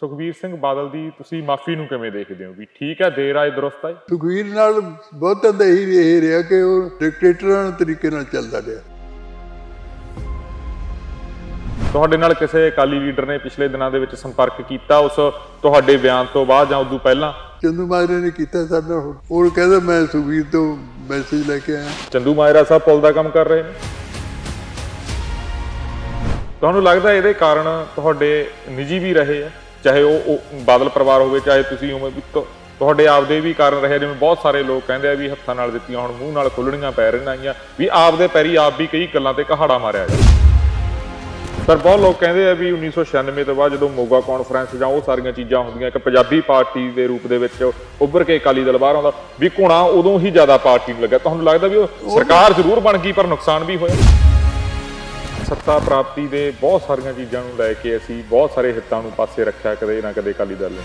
ਸੁਖਬੀਰ ਸਿੰਘ ਬਾਦਲ ਦੀ ਤੁਸੀਂ ਮਾਫੀ ਨੂੰ ਕਿਵੇਂ ਦੇਖਦੇ ਹੋ? ਵੀ ਠੀਕ ਹੈ ਦੇਰ ਆਏ ਦਰੁਸਤ ਆਏ ਸੁਖਵੀਰ ਨਾਲ ਬਹੁਤਾਂ ਦਾ ਹੀ ਇਹ ਰਿਹਾ ਕਿ ਉਹ ਡਿਕਟੇਟਰਾਂ ਤਰੀਕੇ ਨਾਲ ਚੱਲਦਾ ਰਿਹਾ। ਤੁਹਾਡੇ ਨਾਲ ਕਿਸੇ ਅਕਾਲੀ ਲੀਡਰ ਨੇ ਪਿਛਲੇ ਦਿਨਾਂ ਦੇ ਵਿੱਚ ਸੰਪਰਕ ਕੀਤਾ ਉਸ ਤੁਹਾਡੇ ਬਿਆਨ ਤੋਂ ਬਾਅਦ ਜਾਂ ਉਦੋਂ ਪਹਿਲਾਂ? ਚੰਦੂ ਮਾਜਰੇ ਨੇ ਕੀਤਾ ਸਾਡੇ ਨਾਲ। ਉਹ ਕਹਿੰਦਾ ਮੈਂ ਸੁਖਵੀਰ ਤੋਂ ਮੈਸੇਜ ਲੈ ਕੇ ਆਇਆ। ਚੰਦੂ ਮਾਇਰਾ ਸਾਹਿਬ ਪੁਲ ਦਾ ਕੰਮ ਕਰ ਰਹੇ ਨੇ? ਤੁਹਾਨੂੰ ਲੱਗਦਾ ਇਹਦੇ ਕਾਰਨ ਤੁਹਾਡੇ ਨਿੱਜੀ ਵੀ ਰਹੇ ਆ? ਚਾਹੇ ਉਹ ਬਾਦਲ ਪਰਿਵਾਰ ਹੋਵੇ ਚਾਹੇ ਤੁਸੀਂ ਉਵੇਂ ਵੀ ਤੁਹਾਡੇ ਆਪਦੇ ਵੀ ਕਾਰਨ ਰਹੇ ਜਿਵੇਂ ਬਹੁਤ ਸਾਰੇ ਲੋਕ ਕਹਿੰਦੇ ਆ ਵੀ ਹੱਥਾਂ ਨਾਲ ਦਿੱਤੀਆਂ ਹੁਣ ਮੂੰਹ ਨਾਲ ਖੁੱਲਣੀਆਂ ਪੈ ਰਹੀਆਂ ਵੀ ਆਪਦੇ ਪੈਰੀ ਆਪ ਵੀ ਕਈ ਗੱਲਾਂ ਤੇ ਕਹਾੜਾ ਮਾਰਿਆ ਜਾ ਪਰ ਬਹੁਤ ਲੋਕ ਕਹਿੰਦੇ ਆ ਵੀ 1996 ਤੋਂ ਬਾਅਦ ਜਦੋਂ ਮੋਗਾ ਕਾਨਫਰੰਸ ਜਾਂ ਉਹ ਸਾਰੀਆਂ ਚੀਜ਼ਾਂ ਹੁੰਦੀਆਂ ਇੱਕ ਪੰਜਾਬੀ ਪਾਰਟੀ ਦੇ ਰੂਪ ਦੇ ਵਿੱਚ ਉੱਭਰ ਕੇ ਅਕਾਲੀ ਦਲ ਬਾਹਰ ਆਉਂਦਾ ਵੀ ਘੁਣਾ ਉਦੋਂ ਹੀ ਜ਼ਿਆਦਾ ਪਾਰਟੀ ਨੂੰ ਲੱਗਾ ਤੁਹਾਨੂੰ ਲੱਗਦਾ ਵੀ ਉਹ ਸਰਕਾਰ ਜ਼ਰੂਰ ਬਣ ਗਈ ਪਰ ਨੁਕਸਾਨ ਵੀ ਹੋਇਆ? ਸੱਤਾ ਪ੍ਰਾਪਤੀ ਦੇ ਬਹੁਤ ਸਾਰੀਆਂ ਚੀਜ਼ਾਂ ਨੂੰ ਲੈ ਕੇ ਅਸੀਂ ਬਹੁਤ ਸਾਰੇ ਹਿੱਤਾਂ ਨੂੰ ਪਾਸੇ ਰੱਖਿਆ ਕਦੇ ਨਾ ਕਦੇ ਅਕਾਲੀ ਦਲ ਨੇ।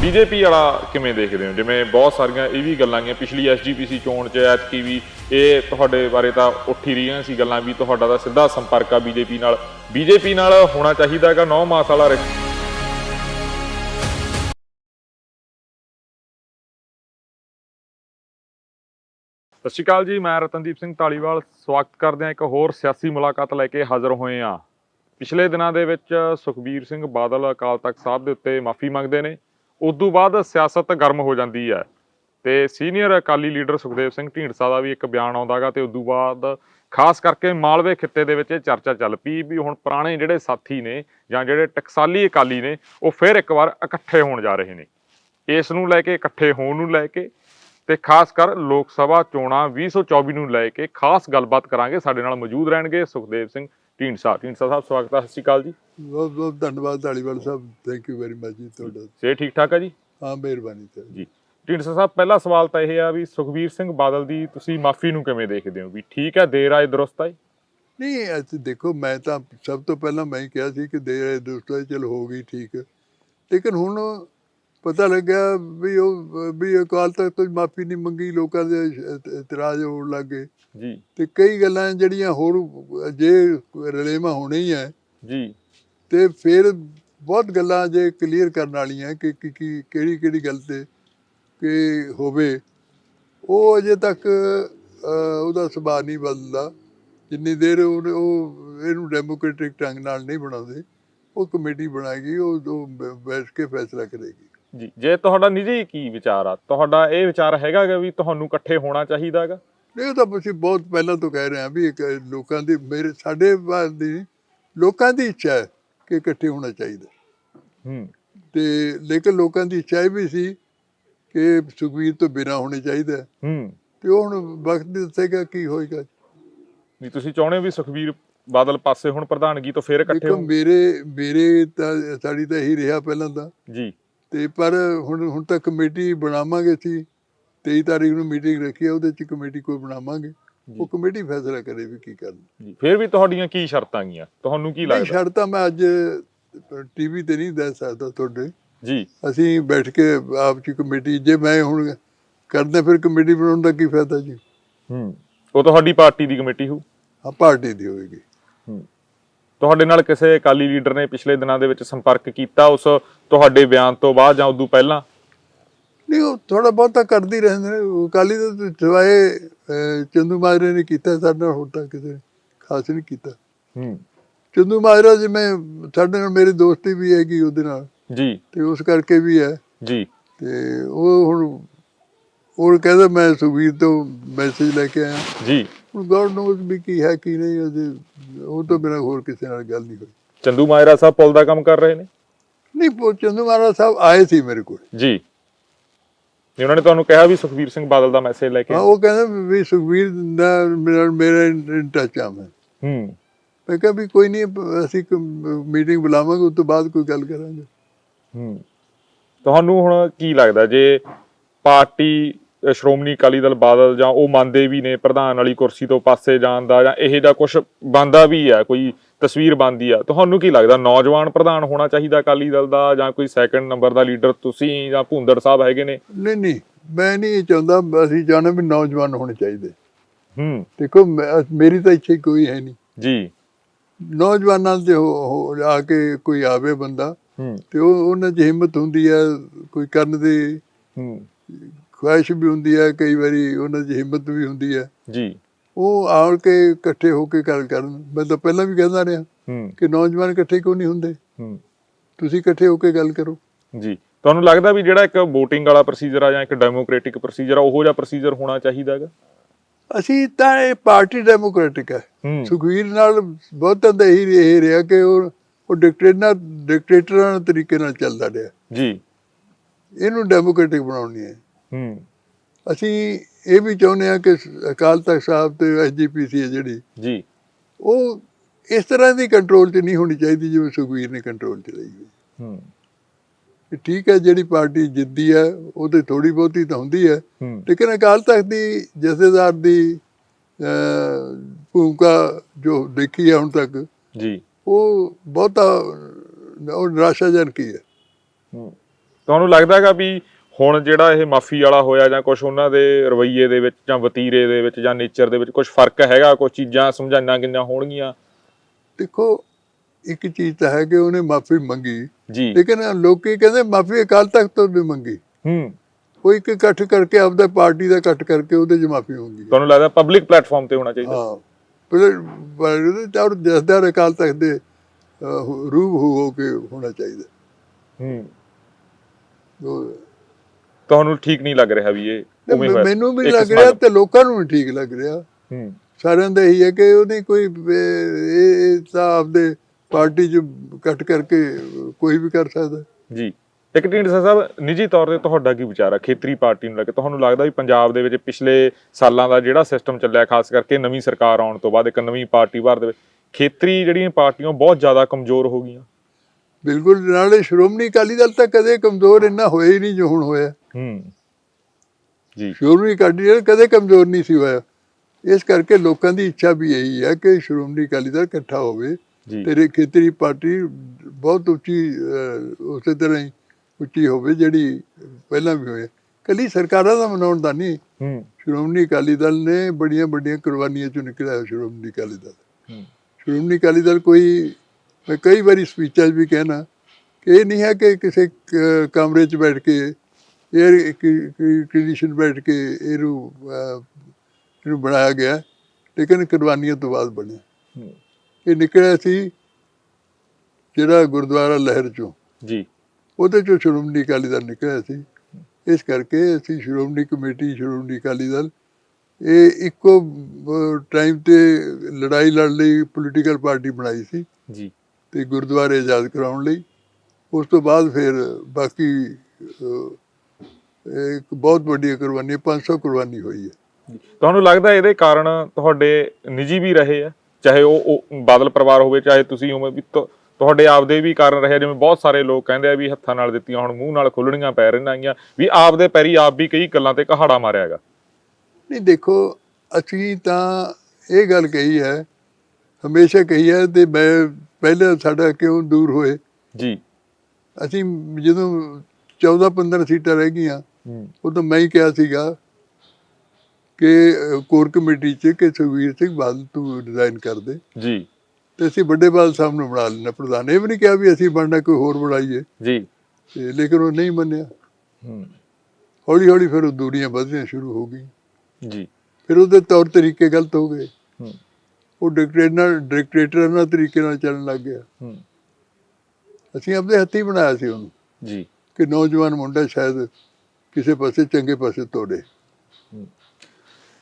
ਬੀਜੇਪੀ ਵਾਲਾ ਕਿਵੇਂ ਦੇਖਦੇ ਹੋ? ਜਿਵੇਂ ਬਹੁਤ ਸਾਰੀਆਂ ਇਹ ਵੀ ਗੱਲਾਂ ਗਈਆਂ ਪਿਛਲੀ ਐਸਜੀਪੀਸੀ ਚੋਣ 'ਚ ਐਤਕੀ ਵੀ ਇਹ ਤੁਹਾਡੇ ਬਾਰੇ ਤਾਂ ਉੱਠ ਹੀ ਰਹੀਆਂ ਸੀ ਗੱਲਾਂ ਵੀ, ਤੁਹਾਡਾ ਤਾਂ ਸਿੱਧਾ ਸੰਪਰਕ ਆ ਬੀਜੇਪੀ ਨਾਲ। ਬੀਜੇਪੀ ਨਾਲ ਹੋਣਾ ਚਾਹੀਦਾ ਹੈਗਾ 9 ਮਾਸ ਵਾਲਾ ਰਿਸ਼- ਸਤਿ ਸ਼੍ਰੀ ਅਕਾਲ ਜੀ, ਮੈਂ ਰਤਨਦੀਪ ਸਿੰਘ ਢਾਲੀਵਾਲ ਸਵਾਗਤ ਕਰਦੇ ਹਾਂ ਇੱਕ ਹੋਰ ਸਿਆਸੀ ਮੁਲਾਕਾਤ ਲੈ ਕੇ ਹਾਜ਼ਰ ਹੋਏ ਹਾਂ। ਪਿਛਲੇ ਦਿਨਾਂ ਦੇ ਵਿੱਚ ਸੁਖਬੀਰ ਸਿੰਘ ਬਾਦਲ ਅਕਾਲ ਤਖਤ ਸਾਹਿਬ ਦੇ ਉੱਤੇ ਮਾਫੀ ਮੰਗਦੇ ਨੇ। ਉਦੋਂ ਬਾਅਦ ਸਿਆਸਤ ਗਰਮ ਹੋ ਜਾਂਦੀ ਹੈ ਤੇ ਸੀਨੀਅਰ ਅਕਾਲੀ ਲੀਡਰ ਸੁਖਦੇਵ ਸਿੰਘ ਢੀਂਡਸਾ ਦਾ ਵੀ ਇੱਕ ਬਿਆਨ ਆਉਂਦਾਗਾ ਤੇ ਤੋਂ ਬਾਅਦ ਖਾਸ ਕਰਕੇ ਮਾਲਵੇ ਖਿੱਤੇ ਦੇ ਵਿੱਚ ਇਹ ਚਰਚਾ ਚੱਲ ਪਈ ਵੀ ਹੁਣ ਪੁਰਾਣੇ ਜਿਹੜੇ ਸਾਥੀ ਨੇ ਜਾਂ ਜਿਹੜੇ ਟਕਸਾਲੀ ਅਕਾਲੀ ਨੇ, ਉਹ ਫਿਰ ਇੱਕ ਵਾਰ ਇਕੱਠੇ ਹੋਣ ਜਾ ਰਹੇ ਨੇ। ਇਸ ਨੂੰ ਲੈ ਕੇ, ਇਕੱਠੇ ਹੋਣ ਨੂੰ ਲੈ ਕੇ ਤੇ ਖਾਸ ਕਰ ਲੋਕ ਸਭਾ ਚੋਣਾਂ 2024 ਨੂੰ ਲੈ ਕੇ ਖਾਸ ਗੱਲਬਾਤ ਕਰਾਂਗੇ। ਸਾਡੇ ਨਾਲ ਮੌਜੂਦ ਰਹਿਣਗੇ ਸੁਖਦੇਵ ਸਿੰਘ ਢੀਂਡਸਾ। ਢੀਂਡਸਾ ਸਾਹਿਬ ਸਵਾਗਤ ਹੈ ਸਤਿ ਸ਼੍ਰੀ ਅਕਾਲ ਜੀ। ਬਹੁਤ ਬਹੁਤ ਧੰਨਵਾਦ Dhaliwal Sahib. Thank you very much ਜੀ ਤੁਹਾਡਾ। ਸੇ ਠੀਕ ਠਾਕ ਹੈ ਜੀ? ਹਾਂ ਮਿਹਰਬਾਨੀ ਸਰ। ਜੀ। ਢੀਂਡਸਾ ਸਾਹਿਬ ਪਹਿਲਾ ਸਵਾਲ ਤਾਂ ਇਹ ਆ ਵੀ ਸੁਖਬੀਰ ਸਿੰਘ ਬਾਦਲ ਦੀ ਤੁਸੀਂ ਮਾਫੀ ਨੂੰ ਕਿਵੇਂ ਦੇਖਦੇ ਹੋ? ਵੀ ਠੀਕ ਹੈ ਦੇਰ ਆਏ ਦਰੁਸਤ ਆਏ? ਨਹੀਂ ਅਸੀਂ ਦੇਖੋ ਮੈਂ ਤਾਂ ਸਭ ਤੋਂ ਪਹਿਲਾਂ ਮੈਂ ਹੀ ਕਿਹਾ ਸੀ ਕਿ ਦੇ ਦੋਸਤੋ ਚਲ ਹੋ ਗਈ ਠੀਕ। ਲੇਕਿਨ ਹੁਣ ਪਤਾ ਲੱਗਿਆ ਵੀ ਉਹ ਵੀ ਅਕਾਲ ਤਖਤ ਤੋਂ ਮਾਫੀ ਨਹੀਂ ਮੰਗੀ ਲੋਕਾਂ ਦੇ ਇਤਰਾਜ਼ ਹੋਣ ਲੱਗੇ ਜੀ। ਤੇ ਕਈ ਗੱਲਾਂ ਜਿਹੜੀਆਂ ਹੋਰ ਜੇ ਰਲੇਮਾ ਹੋਣੇ ਹੀ ਹੈ ਜੀ। ਤੇ ਫਿਰ ਬਹੁਤ ਗੱਲਾਂ ਜੇ ਕਲੀਅਰ ਕਰਨ ਵਾਲੀਆਂ ਕਿ ਕਿ ਕਿ- ਕਿਹੜੀ ਕਿਹੜੀ ਗੱਲ ਤੇ ਕਿ ਹੋਵੇ। ਉਹ ਅਜੇ ਤੱਕ ਉਹਦਾ ਸੁਭਾਅ ਨਹੀਂ ਬਦਲਦਾ। ਜਿੰਨੀ ਦੇਰ ਉਹ ਇਹਨੂੰ ਡੈਮੋਕ੍ਰੈਟਿਕ ਢੰਗ ਨਾਲ ਨਹੀਂ ਬਣਾਉਂਦੇ ਉਹ ਕਮੇਟੀ ਬਣਾਏਗੀ ਉਹ ਬੈਠ ਕੇ ਫੈਸਲਾ ਕਰੇਗੀ। ਜੀ ਜੇ ਤੁਹਾਡਾ ਨਿੱਜੀ ਕੀ ਵਿਚਾਰ ਆ ਤੁਹਾਡਾ ਇਹ ਵਿਚਾਰ ਹੈਗਾ ਗਾ ਵੀ ਤੁਹਾਨੂੰ ਇਕੱਠੇ ਹੋਣਾ ਚਾਹੀਦਾ ਹੈਗਾ ਨਹੀਂ ਉਹ ਤਾਂ ਅਸੀਂ ਬਹੁਤ ਪਹਿਲਾਂ ਤੋਂ ਕਹਿ ਰਹੇ ਹਾਂ ਵੀ ਇੱਕ ਲੋਕਾਂ ਦੀ ਮੇਰੇ ਸਾਡੇ ਬਾਅਦ ਦੀ ਲੋਕਾਂ ਦੀ ਇੱਛਾ ਹੈ ਕਿ ਇਕੱਠੇ ਹੋਣਾ ਚਾਹੀਦਾ। ਹੂੰ। ਤੇ ਲੇਕਿਨ ਲੋਕਾਂ ਦੀ ਇੱਛਾ ਇਹ ਵੀ ਸੀ ਕਿ ਸੁਖਵੀਰ ਤੋਂ ਬਿਨਾ ਹੋਣੇ ਚਾਹੀਦਾ ਹੈ। ਹੂੰ। ਤੇ ਉਹ ਹੁਣ ਵਕਤ ਦੱਸੇਗਾ ਕੀ ਹੋਏਗਾ। ਵੀ ਤੁਸੀਂ ਚਾਹੁੰਦੇ ਹੋ ਵੀ ਸੁਖਬੀਰ ਬਾਦਲ ਪਾਸੇ ਹੁਣ ਪ੍ਰਧਾਨਗੀ ਤੋਂ ਫੇਰ ਇਕੱਠੇ ਦੇਖੋ ਹੋ ਮੇਰੇ ਮੇਰੇ ਤਾਂ ਸਾਡੀ ਤਾਂ ਇਹੀ ਰਿਹਾ ਪਹਿਲਾਂ ਤਾਂ। ਜੀ। ਤੇ ਪਰ ਹੁਣ ਹੁਣ ਤਾਂ ਕਮੇਟੀ ਬਣਾਵਾਂਗੇ ਸੀ 23 ਤਾਰੀਖ ਨੂੰ ਮੀਟਿੰਗ ਰੱਖੀ ਹੈ ਉਹਦੇ ਚ ਕਮੇਟੀ ਕੋਈ ਬਣਾਵਾਂਗੇ। ਉਹ ਕਮੇਟੀ ਫੈਸਲਾ ਕਰੇ ਵੀ ਕੀ ਕਰਨਾ। ਜੀ ਫੇਰ ਵੀ ਤੁਹਾਡੀਆਂ ਕੀ ਸ਼ਰਤਾਂ ਗੀਆਂ? ਤੁਹਾਨੂੰ ਕੀ ਲੱਗਦਾ? ਸ਼ਰਤਾਂ ਮੈਂ ਅੱਜ ਟੀਵੀ ਤੇ ਨਹੀਂ ਦੱਸ ਸਕਦਾ ਤੁਹਾਡੇ। ਜੀ। ਅਸੀਂ ਬੈਠ ਕੇ ਆਪ ਦੀ ਕਮੇਟੀ ਜੇ ਮੈਂ ਹੁਣ ਕਰਦਾ ਫਿਰ ਕਮੇਟੀ ਬਣਾਉਣ ਦਾ ਕੀ ਫਾਇਦਾ ਜੀ? ਹੂੰ ਉਹ ਤੁਹਾਡੀ ਪਾਰਟੀ ਦੀ ਕਮੇਟੀ ਹੋ ਆ ਪਾਰਟੀ ਦੀ ਹੋਏਗੀ। ਹੂੰ। ਤੁਹਾਡੇ ਨਾਲ ਕਿਸੇ ਅਕਾਲੀ ਲੀਡਰ ਨੇ ਪਿਛਲੇ ਦਿਨਾਂ ਦੇ ਵਿੱਚ ਸੰਪਰਕ ਕੀਤਾ ਉਸ ਤੁਹਾਡੇ ਬਿਆਨ ਤੋਂ ਬਾਅਦ ਜਾਂ ਉਦੋਂ ਪਹਿਲਾਂ? ਨਹੀਂ ਉਹ ਥੋੜਾ ਬਹੁਤਾ ਕਰਦੀ ਰਹਿੰਦੇ ਨੇ। ਅਕਾਲੀ ਦਲ ਅਹ, ਚੰਦੂ ਮਾਜਰੇ ਨੇ ਕੀਤਾ ਸਾਡੇ ਨਾਲ ਹੋਰ ਤਾਂ ਕਿਸੇ ਖਾਸ ਨਹੀਂ ਕੀਤਾ। ਹੂੰ। ਚੰਦੂ ਮਾਜਰਾ ਜਿਵੇਂ ਸਾਡੇ ਨਾਲ ਮੇਰੀ ਦੋਸਤੀ ਵੀ ਹੈਗੀ ਉਹਦੇ ਨਾਲ। ਜੀ। ਤੇ ਉਸ ਕਰਕੇ ਵੀ ਹੈ। ਜੀ। ਤੇ ਉਹ ਹੁਣ ਉਹ ਕਹਿੰਦਾ ਮੈਂ ਸੁਖਬੀਰ ਤੋਂ ਮੈਸੇਜ ਲੈ ਕੇ ਆਇਆ। ਜੀ। ਹੁਣ ਗੋਡ ਨੋਜ਼ ਵੀ ਕੀ ਹੈ ਕੀ ਨਹੀਂ ਉਹ ਤੋਂ ਬਿਨਾਂ ਹੋਰ ਕਿਸੇ ਨਾਲ ਗੱਲ ਨਹੀਂ ਹੋਈ। ਚੰਦੂ ਮਾਇਰਾ ਸਾਹਿਬ ਪੁਲ ਦਾ ਕੰਮ ਕਰ ਰਹੇ ਨੇ? ਨਹੀਂ ਉਹ ਚੰਦੂ ਸਾਹਿਬ ਆਏ ਸੀ ਮੇਰੇ ਕੋਲ। ਜੀ। ਤੇ ਉਹਨਾਂ ਨੇ ਤੁਹਾਨੂੰ ਕਿਹਾ ਵੀ ਸੁਖਬੀਰ ਸਿੰਘ ਬਾਦਲ ਦਾ ਮੈਸੇਜ ਲੈ ਕੇ। ਹਾਂ ਉਹ ਕਹਿੰਦਾ ਵੀ ਸੁਖਬੀਰ ਦਾ ਮੇਰਾ ਮੇਰਾ ਟੱਚ ਆ ਮੈਂ। ਹੂੰ। ਮੈਂ ਕਿਹਾ ਵੀ ਕੋਈ ਨਹੀਂ ਅਸੀਂ ਮੀਟਿੰਗ ਬੁਲਾਵਾਂਗੇ ਉਸ ਤੋਂ ਬਾਅਦ ਕੋਈ ਗੱਲ ਕਰਾਂਗੇ। ਹੂੰ। ਤੁਹਾਨੂੰ ਹੁਣ ਕੀ ਲੱਗਦਾ ਜੇ ਪਾਰਟੀ ਸ਼੍ਰੋਮਣੀ ਅਕਾਲੀ ਦਲ ਬਾਦਲ ਜਾਂ ਉਹ ਮੰਨਦੇ ਵੀ ਨੇ ਪ੍ਰਧਾਨ ਵਾਲੀ ਕੁਰਸੀ ਤੋਂ ਪਾਸੇ ਜਾਣ ਦਾ ਜਾਂ ਇਹ ਜਾਂ ਕੁਝ ਬੰਦਾ ਵੀ ਆ ਕੋਈ ਤਸਵੀਰ ਬੰਦੀ ਆ। ਤੁਹਾਨੂੰ ਕੀ ਲੱਗਦਾ ਨੌਜਵਾਨ ਪ੍ਰਧਾਨ ਹੋਣਾ ਚਾਹੀਦਾ ਅਕਾਲੀ ਦਲ ਦਾ ਜਾਂ ਕੋਈ ਸੈਕੰਡ ਨੰਬਰ ਦਾ ਲੀਡਰ ਤੁਸੀਂ ਜਾਂ ਭੁੰਦੜ ਸਾਹਿਬ ਹੈਗੇ ਨੇ? ਨਹੀਂ ਨਹੀਂ ਮੈਂ ਨਹੀਂ ਚਾਹੁੰਦਾ ਅਸੀਂ ਚਾਹੁੰਦੇ ਵੀ ਨੌਜਵਾਨ ਹੋਣੇ ਚਾਹੀਦੇ। ਹੂੰ। ਦੇਖੋ ਮੇਰੀ ਤਾਂ ਇੱਛਾ ਕੋਈ ਹੈ ਨਹੀਂ। ਜੀ। ਨੌਜਵਾਨਾਂ ਦੇ ਆ ਕੇ ਕੋਈ ਆਵੇ ਬੰਦਾ ਤੇ ਉਹ ਉਹਨਾਂ 'ਚ ਹਿੰਮਤ ਹੁੰਦੀ ਹੈ ਕੋਈ ਕਰਨ ਦੀ ਹੂੰ। ਖੁਆਇਸ਼ ਵੀ ਹੁੰਦੀ ਹੈ ਕਈ ਵਾਰੀ ਉਹਨਾਂ 'ਚ ਹਿੰਮਤ ਵੀ ਹੁੰਦੀ ਹੈ ਜੀ। ਉਹ ਆਉਣ ਕੇ ਇਕੱਠੇ ਹੋ ਕੇ ਗੱਲ ਕਰਨ। ਮੈਂ ਤਾਂ ਪਹਿਲਾਂ ਵੀ ਕਹਿੰਦਾ ਰਿਹਾ ਕਿ ਨੌਜਵਾਨ ਇਕੱਠੇ ਕਿਉਂ ਨਹੀਂ ਹੁੰਦੇ? ਤੁਸੀਂ ਇਕੱਠੇ ਹੋ ਕੇ ਗੱਲ ਕਰੋ। ਜੀ। ਤੁਹਾਨੂੰ ਲੱਗਦਾ ਵੀ ਜਿਹੜਾ ਇੱਕ VOTING ਵਾਲਾ ਪ੍ਰੋਸੀਜਰ ਆ ਜਾਂ ਇੱਕ ਡੈਮੋਕ੍ਰੈਟਿਕ ਪ੍ਰੋਸੀਜਰ ਆ ਉਹੋ ਜਿਹਾ ਪ੍ਰੋਸੀਜਰ ਹੋਣਾ ਚਾਹੀਦਾ ਹੈਗਾ? ਅਸੀਂ ਤਾਂ ਇਹ ਪਾਰਟੀ ਡੈਮੋਕ੍ਰੈਟਿਕ ਹੈ। ਸੁਖਵੀਰ ਨਾਲ ਬਹੁਤਾਂ ਦਾ ਇਹੀ ਇਹ ਰਿਹਾ ਕਿ ਉਹ ਉਹ ਡਿਕਟੇਟਰ ਡਿਕਟੇਟਰਾਂ ਤਰੀਕੇ ਨਾਲ ਚੱਲਦਾ ਰਿਹਾ। ਜੀ। ਇਹਨੂੰ ਡੈਮੋਕ੍ਰੈਟਿਕ ਬਣਾਉਣੀ ਹੈ। ਹੂੰ। ਅਸੀਂ ਇਹ ਵੀ ਚਾਹੁੰਦੇ ਹਾਂ ਕਿ ਅਕਾਲ ਤਖਤ ਸਾਹਿਬ ਤੇ ਐਸਜੀਪੀਸੀ ਹੈ ਜਿਹੜੀ ਜੀ। ਉਹ ਇਸ ਤਰ੍ਹਾਂ ਦੀ ਕੰਟਰੋਲ 'ਚ ਨਹੀਂ ਹੋਣੀ ਚਾਹੀਦੀ ਜਿਵੇਂ ਸੁਖਵੀਰ ਨੇ ਕੰਟਰੋਲ 'ਚ ਲਈ ਹੂੰ। ਠੀਕ ਹੈ ਜਿਹੜੀ ਪਾਰਟੀ ਜਿੱਦੀ ਹੈ ਉਹ ਤੇ ਥੋੜੀ ਬਹੁਤੀ ਤਾਂ ਹੁੰਦੀ ਹੈ। ਲੇਕਿਨ ਅਕਾਲ ਤਖਤ ਦੀ ਜਥੇਦਾਰ ਦੀ ਭੂਮਿਕਾ ਜੋ ਦੇਖੀ ਹੈ ਹੁਣ ਤੱਕ ਜੀ। ਉਹ ਬਹੁਤਾ ਉਹ ਨਿਰਾਸ਼ਾਜਨਕ ਹੀ ਹੈ। ਹੂੰ। ਤੁਹਾਨੂੰ ਲੱਗਦਾ ਹੈਗਾ ਵੀ ਹੁਣ ਜਿਹੜਾ ਇਹ ਮਾਫੀ ਵਾਲਾ ਹੋਇਆ ਜਾਂ ਕੁਝ ਉਹਨਾਂ ਦੇ ਰਵੱਈਏ ਦੇ ਵਿੱਚ ਜਾਂ ਵਤੀਰੇ ਦੇ ਵਿੱਚ ਜਾਂ ਨੇਚਰ ਦੇ ਵਿੱਚ ਕੁਝ ਫ਼ਰਕ ਹੈਗਾ? ਕੁਝ ਚੀਜ਼ਾਂ ਸਮਝਾਈਆਂ ਗਈਆਂ ਹੋਣਗੀਆਂ? ਦੇਖੋ ਇੱਕ ਚੀਜ਼ ਤਾਂ ਹੈ ਕਿ ਉਹਨੇ ਮਾਫੀ ਮੰਗੀ। ਜੀ। ਲੇਕਿਨ ਲੋਕੀ ਕਹਿੰਦੇ ਮਾਫੀ ਅਕਾਲ ਤਖਤ ਤੋਂ ਵੀ ਮੰਗੀ। ਹੂੰ। ਉਹ ਇੱਕ ਇਕੱਠ ਕਰਕੇ ਆਪਦਾ ਪਾਰਟੀ ਦਾ ਇਕੱਠ ਕਰਕੇ ਉਹਦੇ 'ਚ ਮਾਫੀ ਮੰਗੀ ਤੁਹਾਨੂੰ ਲੱਗਦਾ ਪਬਲਿਕ ਪਲੇਟਫਾਰਮ ਤੇ ਹੋਣਾ ਚਾਹੀਦਾ? ਹਾਂ। ਪਰ ਚਾਰ ਜਸਦਾਰ ਅਕਾਲ ਤਖਤ ਦੇ ਰੂਹ ਹੋ ਹੋ ਕੇ ਹੋਣਾ ਚਾਹੀਦਾ। ਹੂੰ। ਉਹ- ਤੁਹਾਨੂੰ ਠੀਕ ਨਹੀਂ ਲੱਗ ਰਿਹਾ ਵੀ ਇਹ ਉਵੇਂ ਹੋਇਆ ਮੈਨੂੰ ਵੀ ਲੱਗ ਰਿਹਾ ਤੇ ਲੋਕਾਂ ਨੂੰ ਵੀ ਠੀਕ ਲੱਗ ਰਿਹਾ। ਹੂੰ। ਸਾਰਿਆਂ ਦਾ ਇਹੀ ਹੈ ਕਿ ਉਹਨੇ ਕੋਈ ਇਹ ਤਾਂ ਆਪਦੇ ਪਾਰਟੀ 'ਚ ਇਕੱਠ ਕਰਕੇ ਕੋਈ ਵੀ ਕਰ ਸਕਦਾ। ਜੀ। ਇੱਕ ਢੀਂਡਸਾ ਸਾਹਿਬ ਨਿੱਜੀ ਤੌਰ ਤੇ ਤੁਹਾਡਾ ਕੀ ਵਿਚਾਰ ਹੈ ਖੇਤਰੀ ਪਾਰਟੀ ਨੂੰ ਲੈ ਕੇ ਤੁਹਾਨੂੰ ਲੱਗਦਾ ਵੀ ਪੰਜਾਬ ਦੇ ਵਿੱਚ ਪਿਛਲੇ ਸਾਲਾਂ ਦਾ ਜਿਹੜਾ ਸਿਸਟਮ ਚੱਲਿਆ ਖਾਸ ਕਰਕੇ ਨਵੀਂ ਸਰਕਾਰ ਆਉਣ ਤੋਂ ਬਾਅਦ ਇੱਕ ਨਵੀਂ ਪਾਰਟੀ ਭਾਰਤ ਦੇ ਵਿੱਚ ਖੇਤਰੀ ਜਿਹੜੀਆਂ ਪਾਰਟੀਆਂ ਬਹੁਤ ਜ਼ਿਆਦਾ ਕਮਜ਼ੋਰ ਹੋ ਗਈਆਂ। ਬਿਲਕੁਲ ਨਾਲੇ ਸ਼੍ਰੋਮਣੀ ਅਕਾਲੀ ਦਲ ਤਾਂ ਕਦੇ ਕਮਜ਼ੋਰ ਇੰਨਾ ਹੋਇਆ ਹੀ ਨਹੀਂ ਜੋ ਹੁਣ ਹੋਇਆ। ਹੂੰ। ਜੀ। ਸ਼੍ਰੋਮਣੀ ਅਕਾਲੀ ਦਲ ਕਦੇ ਕਮਜ਼ੋਰ ਨਹੀਂ ਸੀ ਹੋਇਆ। ਇਸ ਕਰਕੇ ਲੋਕਾਂ ਦੀ ਇੱਛਾ ਵੀ ਇਹੀ ਹੈ ਕਿ ਸ਼੍ਰੋਮਣੀ ਅਕਾਲੀ ਦਲ ਇਕੱਠਾ ਹੋਵੇ ਤੇਰੇ ਖੇਤਰੀ ਪਾਰਟੀ ਬਹੁਤ ਉੱਚੀ ਉਸੇ ਤਰ੍ਹਾਂ ਹੀ ਉੱਚੀ ਹੋਵੇ ਜਿਹੜੀ ਪਹਿਲਾਂ ਵੀ ਹੋਏ ਕੱਲੀ ਸਰਕਾਰਾਂ ਦਾ ਮਨਾਉਣ ਦਾ ਨਹੀਂ। ਹੂੰ। ਸ਼੍ਰੋਮਣੀ ਅਕਾਲੀ ਦਲ ਨੇ ਬੜੀਆਂ ਵੱਡੀਆਂ ਕੁਰਬਾਨੀਆਂ ਚੋਂ ਨਿਕਲਿਆ ਹੋਇਆ ਸ਼੍ਰੋਮਣੀ ਅਕਾਲੀ ਦਲ। ਹੂੰ। ਸ਼੍ਰੋਮਣੀ ਅਕਾਲੀ ਦਲ ਕੋਈ ਮੈਂ ਕਈ ਵਾਰੀ ਸਪੀਚਾਂ ਵੀ ਕਹਿਣਾ ਕਿ ਇਹ ਨਹੀਂ ਹੈ ਕਿ ਕਿਸੇ ਕਮਰੇ 'ਚ ਬੈਠ ਕੇ ਇਹ ਕੰਡੀਸ਼ਨ ਬੈਠ ਕੇ ਇਹਨੂੰ ਇਹਨੂੰ ਬਣਾਇਆ ਗਿਆ ਲੇਕਿਨ ਕੁਰਬਾਨੀਆਂ ਤੋਂ ਬਾਅਦ ਬਣਿਆ। ਇਹ ਨਿਕਲਿਆ ਸੀ ਜਿਹੜਾ ਗੁਰਦੁਆਰਾ ਲਹਿਰ ਚੋਂ। ਜੀ। ਉਹਦੇ ਚੋਂ ਸ਼੍ਰੋਮਣੀ ਅਕਾਲੀ ਦਲ ਨਿਕਲਿਆ ਸੀ। ਇਸ ਕਰਕੇ ਅਸੀਂ ਸ਼੍ਰੋਮਣੀ ਕਮੇਟੀ ਸ਼੍ਰੋਮਣੀ ਅਕਾਲੀ ਦਲ ਇਹ ਇੱਕੋ ਟਾਈਮ ਤੇ ਲੜਾਈ ਲੜ ਲਈ ਪੋਲੀਟੀਕਲ ਪਾਰਟੀ ਬਣਾਈ ਸੀ। ਜੀ। ਤੇ ਗੁਰਦੁਆਰੇ ਆਜ਼ਾਦ ਕਰਾਉਣ ਲਈ। ਉਸ ਤੋਂ ਬਾਅਦ ਫਿਰ ਬਾਕੀ ਇੱਕ ਬਹੁਤ ਵੱਡੀ ਕੁਰਬਾਨੀ 500 ਕੁਰਬਾਨੀ ਹੋਈ ਹੈ। ਤੁਹਾਨੂੰ ਲੱਗਦਾ ਇਹਦੇ ਕਾਰਨ ਤੁਹਾਡੇ ਨਿੱਜੀ ਵੀ ਰਹੇ ਆ? ਚਾਹੇ ਉਹ ਬਾਦਲ ਪਰਿਵਾਰ ਹੋਵੇ ਚਾਹੇ ਤੁਸੀਂ ਉਵੇਂ ਵੀ ਤੁਹਾਡੇ ਆਪਦੇ ਵੀ ਕਾਰਨ ਰਹੇ ਜਿਵੇਂ ਬਹੁਤ ਸਾਰੇ ਲੋਕ ਕਹਿੰਦੇ ਆ ਵੀ ਹੱਥਾਂ ਨਾਲ ਦਿੱਤੀਆਂ ਹੁਣ ਮੂੰਹ ਨਾਲ ਖੁੱਲਣੀਆਂ ਪੈ ਰਹੀਆਂ ਗੀਆਂ ਵੀ ਆਪਦੇ ਪੈਰੀ ਆਪ ਵੀ ਕਈ ਗੱਲਾਂ ਤੇ ਕਹਾੜਾ ਮਾਰਿਆ ਹੈਗਾ। ਨਹੀਂ ਦੇਖੋ ਅਸੀਂ ਤਾਂ ਇਹ ਗੱਲ ਕਹੀ ਹੈ ਹਮੇਸ਼ਾ ਕਹੀ ਹੈ ਤੇ ਮੈਂ ਪਹਿਲੇ ਸਾਡਾ ਕਿਉਂ ਦੂਰ ਹੋਏ? ਜੀ। ਅਸੀਂ ਜਦੋਂ 14 15 ਸੀਟਾਂ ਰਹਿ ਗਈਆਂ ਉਦੋਂ ਮੈਂ ਹੀ ਕਿਹਾ ਸੀਗਾ ਕਿ ਕੋਰ ਕਮੇਟੀ 'ਚ ਕਿ ਸੁਖਬੀਰ ਸਿੰਘ ਬਾਦਲ ਤੂੰ ਡਿਜ਼ਾਈਨ ਕਰ ਦੇ। ਜੀ। ਤੇ ਅਸੀਂ ਵੱਡੇ ਬਾਦਲ ਸਾਹਿਬ ਨੂੰ ਬਣਾ ਲੈਣਾ ਪ੍ਰਧਾਨ ਇਹ ਵੀ ਨਹੀਂ ਕਿਹਾ ਵੀ ਅਸੀਂ ਬਣਨਾ ਕੋਈ ਹੋਰ ਬਣਾਈਏ। ਜੀ। ਤੇ ਲੇਕਿਨ ਉਹ ਨਹੀਂ ਮੰਨਿਆ। ਹੂੰ। ਹੌਲੀ ਹੌਲੀ ਫਿਰ ਉਹ ਦੂਰੀਆਂ ਵੱਧਣੀਆਂ ਸ਼ੁਰੂ ਹੋ ਗਈਆਂ। ਜੀ। ਫਿਰ ਉਹਦੇ ਤੌਰ ਤਰੀਕੇ ਗਲਤ ਹੋ ਗਏ। ਹੂੰ। ਉਹ ਡਿਕਟੇਟਰ ਡਿਕਟੇਟਰ ਨਾਲ ਤਰੀਕੇ ਨਾਲ ਚੱਲਣ ਲੱਗ ਗਿਆ। ਅਸੀਂ ਆਪਣੇ ਹੱਥੀਂ ਬਣਾਇਆ ਸੀ ਉਹਨੂੰ। ਜੀ। ਕਿ ਨੌਜਵਾਨ ਮੁੰਡਾ ਸ਼ਾਇਦ ਕਿਸੇ ਪਾਸੇ ਚੰਗੇ ਪਾਸੇ ਤੋੜੇ।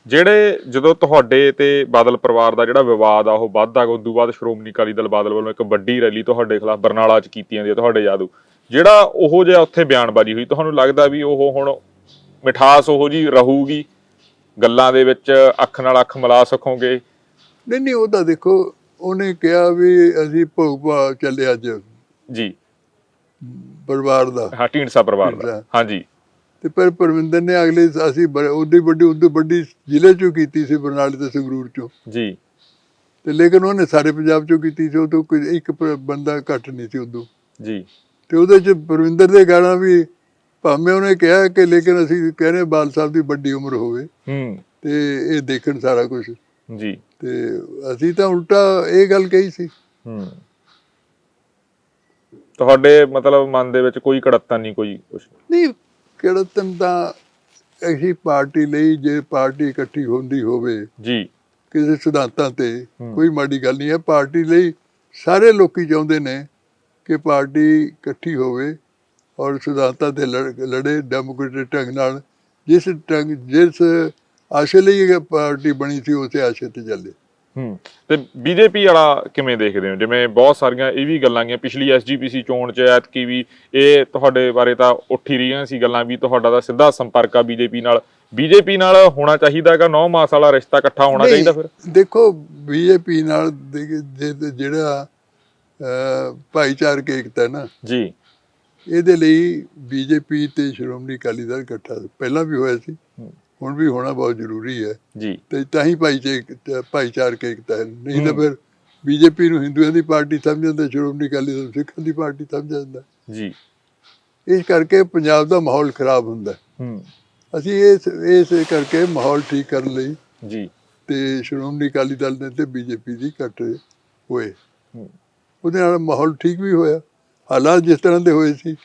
ਜਿਹੜੇ ਜਦੋਂ ਤੁਹਾਡੇ ਤੇ ਬਾਦਲ ਪਰਿਵਾਰ ਦਾ ਜਿਹੜਾ ਵਿਵਾਦ ਆ ਉਹ ਵੱਧਦਾ ਗਾ ਉਦੋਂ ਬਾਅਦ ਸ਼੍ਰੋਮਣੀ ਅਕਾਲੀ ਦਲ ਬਾਦਲ ਵੱਲੋਂ ਇੱਕ ਵੱਡੀ ਰੈਲੀ ਤੁਹਾਡੇ ਖਿਲਾਫ ਬਰਨਾਲਾ 'ਚ ਕੀਤੀ ਜਾਂਦੀ ਹੈ ਤੁਹਾਡੇ ਜਾਦੂ ਜਿਹੜਾ ਉਹੋ ਜਿਹਾ ਉੱਥੇ ਬਿਆਨਬਾਜ਼ੀ ਹੋਈ ਤੁਹਾਨੂੰ ਲੱਗਦਾ ਵੀ ਉਹ ਹੁਣ ਮਿਠਾਸ ਉਹੋ ਜੀ ਰਹੂਗੀ? ਗੱਲਾਂ ਦੇ ਵਿੱਚ ਅੱਖ ਨਾਲ ਅੱਖ ਮਿਲਾ ਸਕੋਗੇ? ਨਹੀਂ ਨਹੀਂ ਉਹ ਤਾਂ ਦੇਖੋ ਉਹਨੇ ਕਿਹਾ ਵੀ ਅਸੀਂ ਭੋਗ ਪਾ ਚੱਲੇ ਅੱਜ। ਜੀ। ਪਰਿਵਾਰ ਦਾ। ਹਾਂ ਢੀਂਡਸਾ ਪਰਿਵਾਰ ਦਾ। ਹਾਂਜੀ ਤੇ ਪਰ ਪਰਵਿੰਦਰ ਨੇ ਅਗਲੇ ਅਸੀਂ ਉਹਦੀ ਵੱਡੀ ਉਹਦੀ ਵੱਡੀ ਜ਼ਿਲ੍ਹੇ ਚੋਂ ਕੀਤੀ ਸੀ ਬਰਨਾਲੇ ਤੇ ਸੰਗਰੂਰ ਚੋਂ। ਜੀ। ਤੇ ਲੇਕਿਨ ਉਹਨੇ ਸਾਰੇ ਪੰਜਾਬ ਚੋਂ ਕੀਤੀ ਸੀ ਉਹ ਤੋਂ ਕੋਈ ਇੱਕ ਬੰਦਾ ਘੱਟ ਨਹੀਂ ਸੀ ਉਦੋਂ। ਜੀ। ਤੇ ਉਹਦੇ ਚ ਪਰਵਿੰਦਰ ਦੇ ਗਾਣਾ ਵੀ ਭਾਵੇਂ ਉਹਨੇ ਕਿਹਾ ਕਿ ਲੇਕਿਨ ਅਸੀਂ ਕਹਿੰਦੇ ਬਾਲ ਸਾਹਿਬ ਦੀ ਵੱਡੀ ਉਮਰ ਹੋਵੇ। ਹੂੰ। ਤੇ ਇਹ ਦੇਖਣ ਸਾਰਾ ਕੁਝ ਜੀ। ਤੇ ਅਸੀਂ ਤਾਂ ਉਲਟਾ ਇਹ ਗੱਲ ਕਹੀ ਸੀ। ਹੂੰ। ਤੁਹਾਡੇ ਮਤਲਬ ਮਨ ਦੇ ਵਿੱਚ ਕੋਈ ਕੜੱਤਨ ਨਹੀਂ ਕੋਈ ਕੁਝ ਨਹੀਂ ਕਿਰਤਨ ਤਾਂ ਐਸੀ ਪਾਰਟੀ ਲਈ ਜੇ ਪਾਰਟੀ ਇਕੱਠੀ ਹੁੰਦੀ ਹੋਵੇ ਜੀ। ਕਿਸੇ ਸਿਧਾਂਤਾਂ ਤੇ। ਕੋਈ ਮਾੜੀ ਗੱਲ ਨਹੀਂ ਹੈ। ਪਾਰਟੀ ਲਈ ਸਾਰੇ ਲੋਕੀ ਚਾਹੁੰਦੇ ਨੇ ਕਿ ਪਾਰਟੀ ਇਕੱਠੀ ਹੋਵੇ ਔਰ ਸਿਧਾਂਤਾਂ ਤੇ ਲੜ- ਲੜੇ ਡੈਮੋਕ੍ਰੇਟਿਕ ਢੰਗ ਨਾਲ ਜਿਸ ਢੰਗ ਜਿਸ ਆਸ਼ੇ ਲਈ ਪਾਰਟੀ ਬਣੀ ਸੀ ਉਸੇ ਆਸ਼ੇ ਤੇ ਚੱਲੇ। ਹੂੰ ਤੇ ਬੀਜੇਪੀ ਵਾਲਾ ਕਿਵੇਂ ਦੇਖਦੇ ਹੋ? ਜਿਵੇਂ ਬਹੁਤ ਸਾਰੀਆਂ ਇਹ ਵੀ ਗੱਲਾਂ ਗੀਆਂ ਪਿਛਲੀ ਐਸਜੀਪੀਸੀ ਚੋਣ ਚ ਐਤਕੀ ਵੀ ਇਹ ਤੁਹਾਡੇ ਬਾਰੇ ਤਾਂ ਉੱਠ ਹੀ ਰਹੀਆਂ ਸੀ ਗੱਲਾਂ ਵੀ ਤੁਹਾਡਾ ਤਾਂ ਸਿੱਧਾ ਸੰਪਰਕ ਆ ਬੀਜੇਪੀ ਨਾਲ। ਬੀਜੇਪੀ ਨਾਲ ਹੋਣਾ ਚਾਹੀਦਾ ਹੈਗਾ 9 ਮਾਸ ਵਾਲਾ ਰਿਸ਼ਤਾ ਇਕੱਠਾ ਹੋਣਾ ਚਾਹੀਦਾ ਫਿਰ? ਦੇਖੋ ਬੀਜੇਪੀ ਨਾਲ ਦੇ- ਜਿਹੜਾ ਭਾਈਚਾਰਕ ਏਕਤਾ ਹੈ ਨਾ ਜੀ। ਇਹਦੇ ਲਈ ਬੀਜੇਪੀ ਤੇ ਸ਼੍ਰੋਮਣੀ ਅਕਾਲੀ ਦਲ ਇਕੱਠਾ ਪਹਿਲਾਂ ਵੀ ਹੋਇਆ ਸੀ। ਹੁਣ ਵੀ ਹੋਣਾ ਬਹੁਤ ਜ਼ਰੂਰੀ ਹੈ। ਜੀ। ਤੇ ਤਾਂ ਹੀ ਭਾਈਚਾਰਕ ਭਾਈਚਾਰਕ ਏਕਤਾ ਹੈ। ਨਹੀਂ ਤਾਂ। ਫਿਰ ਬੀਜੇਪੀ ਨੂੰ ਹਿੰਦੂਆਂ ਦੀ ਪਾਰਟੀ ਸਮਝ ਜਾਂਦਾ ਸ਼੍ਰੋਮਣੀ ਅਕਾਲੀ ਦਲ ਸਿੱਖਾਂ ਦੀ ਪਾਰਟੀ ਸਮਝ ਜਾਂਦਾ। ਜੀ। ਇਸ ਕਰਕੇ ਪੰਜਾਬ ਦਾ ਮਾਹੌਲ ਖਰਾਬ ਹੁੰਦਾ। ਹੂੰ। ਅਸੀਂ ਇਸ ਇਸ ਕਰਕੇ ਮਾਹੌਲ ਠੀਕ ਕਰਨ ਲਈ ਜੀ। ਤੇ ਸ਼੍ਰੋਮਣੀ ਅਕਾਲੀ ਦਲ ਨੇ ਤੇ ਬੀਜੇਪੀ ਦੀ ਇਕੱਠੇ ਹੋਏ। ਉਹਦੇ ਨਾਲ ਮਾਹੌਲ ਠੀਕ ਵੀ ਹੋਇਆ। ਹਾਲਾਤ ਜਿਸ ਤਰ੍ਹਾਂ ਦੇ ਹੋਏ ਸੀ